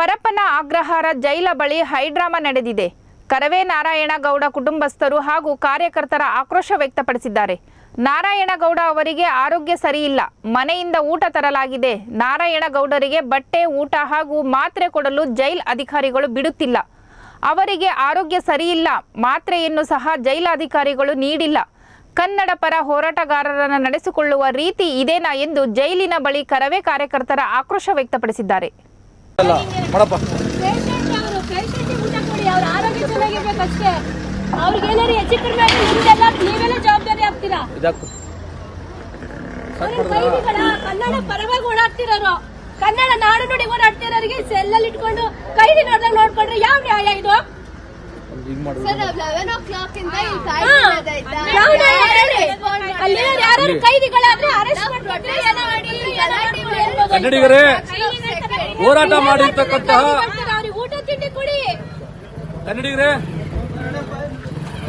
ಪರಪ್ಪನ ಆಗ್ರಹಾರ ಜೈಲ ಬಳಿ ಹೈಡ್ರಾಮಾ ನಡೆದಿದೆ. ಕರವೇ ನಾರಾಯಣಗೌಡ ಕುಟುಂಬಸ್ಥರು ಹಾಗೂ ಕಾರ್ಯಕರ್ತರ ಆಕ್ರೋಶ ವ್ಯಕ್ತಪಡಿಸಿದ್ದಾರೆ. ನಾರಾಯಣಗೌಡ ಅವರಿಗೆ ಆರೋಗ್ಯ ಸರಿಯಿಲ್ಲ. ಮನೆಯಿಂದ ಊಟ ತರಲಾಗಿದೆ. ನಾರಾಯಣಗೌಡರಿಗೆ ಬಟ್ಟೆ, ಊಟ ಹಾಗೂ ಮಾತ್ರೆ ಕೊಡಲು ಜೈಲ್ ಅಧಿಕಾರಿಗಳು ಬಿಡುತ್ತಿಲ್ಲ. ಅವರಿಗೆ ಆರೋಗ್ಯ ಸರಿಯಿಲ್ಲ. ಮಾತ್ರೆಯನ್ನು ಸಹ ಜೈಲ ಅಧಿಕಾರಿಗಳು ನೀಡಿಲ್ಲ. ಕನ್ನಡ ಪರ ಹೋರಾಟಗಾರರನ್ನು ನಡೆಸಿಕೊಳ್ಳುವ ರೀತಿ ಇದೇನಾ ಎಂದು ಜೈಲಿನ ಬಳಿ ಕರವೇ ಕಾರ್ಯಕರ್ತರ ಆಕ್ರೋಶ ವ್ಯಕ್ತಪಡಿಸಿದ್ದಾರೆ. ಅಲ್ಲ ಮಾಡಪ್ಪ. ಇದಾಕು. ಕನ್ನಡ ಪರವಾಗಿ ಓಡಾಡ್ತಿರೋರು. ಕನ್ನಡ ನಾಡು ನುಡಿ ಓಡಾಡ್ತಿರೋರಿಗೆ ಸೆಲ್ಲಲ್ಲಿ ಇಟ್ಕೊಂಡು ಕೈದಿ ನೋಡ್ದಂಗ್ ನೋಡ್ಕೊಂಡ್ರೆ ಯಾವ ನ್ಯಾಯ ಇದು? ಕೈದಿಗಳಾದ್ರೆ ಅರೆಸ್ಟ್. ಕನ್ನಡಿಗರೇ ಹೋರಾಟ ಮಾಡಿರ್ತಕ್ಕಂತಹ ಕನ್ನಡಿಗರೇ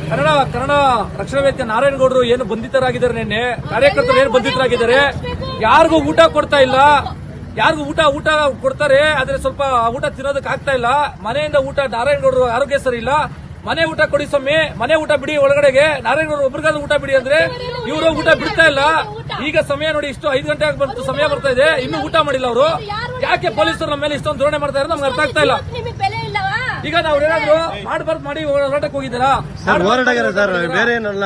ಕನ್ನಡ ಕನ್ನಡ ರಕ್ಷಣಾ ವೇದಿಕೆ ನಾರಾಯಣಗೌಡರು ಏನು ಬಂಧಿತರಾಗಿದ್ದಾರೆ ನಿನ್ನೆ ಕಾರ್ಯಕರ್ತರು ಏನು ಬಂಧಿತರಾಗಿದ್ದಾರೆ ಯಾರಿಗೂ ಊಟ ಕೊಡ್ತಾ ಇಲ್ಲ ಯಾರಿಗೂ ಊಟ ಊಟ ಕೊಡ್ತಾರೆ ಆದ್ರೆ ಸ್ವಲ್ಪ ಊಟ ತಿನ್ನೋದಕ್ಕೆ ಆಗ್ತಾ ಇಲ್ಲ ಮನೆಯಿಂದ ಊಟ ನಾರಾಯಣಗೌಡರು ಆರೋಗ್ಯ ಸರಿ ಇಲ್ಲ ಮನೆ ಊಟ ಕೊಡಿ ಸ್ವಾಮಿ, ಮನೆ ಊಟ ಬಿಡಿ ಒಳಗಡೆಗೆ. ನಾರಾಯಣ ಒಬ್ರಿಗಾದ್ರು ಊಟ ಬಿಡಿ ಅಂದ್ರೆ ಇವರು ಊಟ ಬಿಡ್ತಾ ಇಲ್ಲ. ಈಗ ಸಮಯ ನೋಡಿ ಇಷ್ಟು ಐದು ಗಂಟೆ ಬಂತು, ಸಮಯ ಬರ್ತಾ ಇದೆ. ಇನ್ನು ಊಟ ಮಾಡಿಲ್ಲ ಅವರು. ಯಾಕೆ ಪೊಲೀಸರು ನಮ್ಮ ಮೇಲೆ ಇಷ್ಟೊಂದು ಧೋರಣೆ ಮಾಡ್ತಾ ಇರೋದು ನಮ್ಗೆ ಅರ್ಥ ಆಗ್ತಾ ಇಲ್ಲ. ಈಗ ನಾವು ಏನಾದ್ರು ಮಾಡ್ಬಾರ್ದು ಮಾಡಿ ಹೋರಾಟಕ್ಕೆ ಹೋಗಿದ್ದೀರಾ? ಬೇರೆ ಏನಲ್ಲ.